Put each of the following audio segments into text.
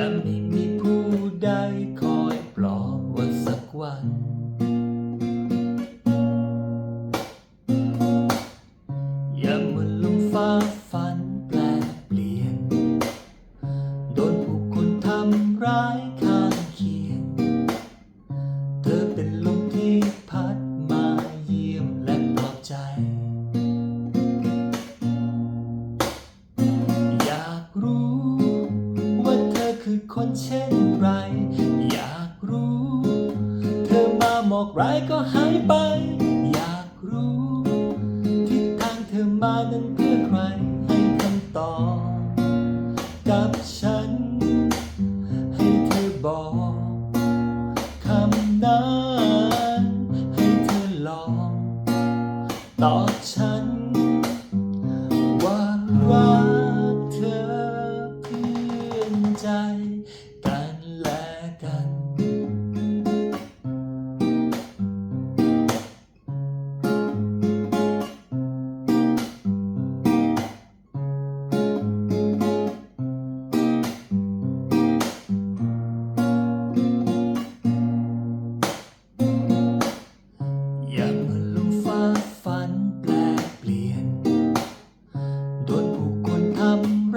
จะไม่มีผู้ใดคอยปลอบว่าสักวัน อย่ามัวลงฟ้า เช่นไร อยากรู้ เธอมาหมอกร้ายก็หายไป อยากรู้ ทิศทางเธอมานั้นเพื่อใครให้คำตอบกับฉัน ให้เธอบอกคำนั้นให้เธอลองตอบฉัน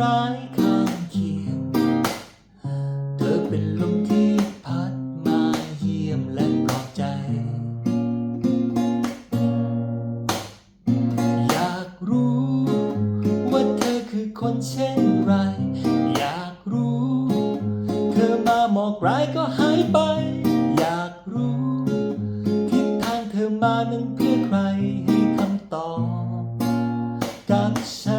ร้ายข้างเคียง เธอเป็นลมที่พัดมาเยี่ยมและปลอบใจ อยากรู้ว่าเธอคือคนเช่นไร อยากรู้ เธอมาหมอกร้ายก็หายไป อยากรู้ ทิศทางเธอมานั้นเพื่อใครให้คำตอบกับฉัน